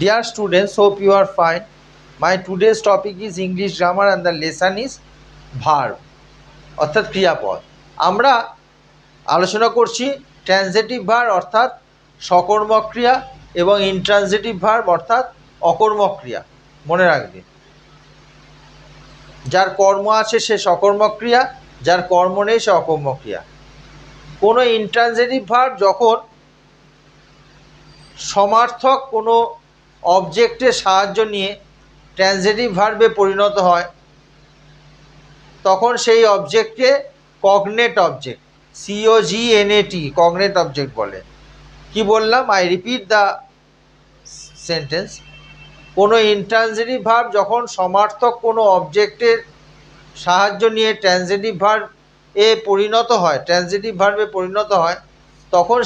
Dear students, hope you are fine. My today's topic is English grammar and the lesson is verb অর্থাৎ ক্রিয়াপদ। আমরা আলোচনা করছি transitive ভার অর্থাৎ সকর্মক ক্রিয়া এবং ইনট্রানজেটিভ ভার্ব অর্থাৎ অকর্মক ক্রিয়া। মনে রাখবে যার কর্ম আছে সে সকর্মক ক্রিয়া যার কর্ম নেই সে অকর্মক ক্রিয়া। কোনো ইনট্রানজেটিভ ভার্ব যখন সমার্থক কোনো অবজেক্টের সাহায্য নিয়ে ট্রানজেটিভ ভার্বে পরিণত হয়, তখন সেই অবজেক্টকে cognate object C O G N A cognate object বলে। কি বললাম? আই রিপিট দ্য সেন্টেন্স কোনো ইনট্রানজেটিভ ভার্ব যখন সমার্থক কোনো অবজেক্টের সাহায্য নিয়ে ট্রানজেটিভ ভার্ব এ পরিণত হয় ট্রানজেটিভ ভার্বে পরিণত হয়, তখন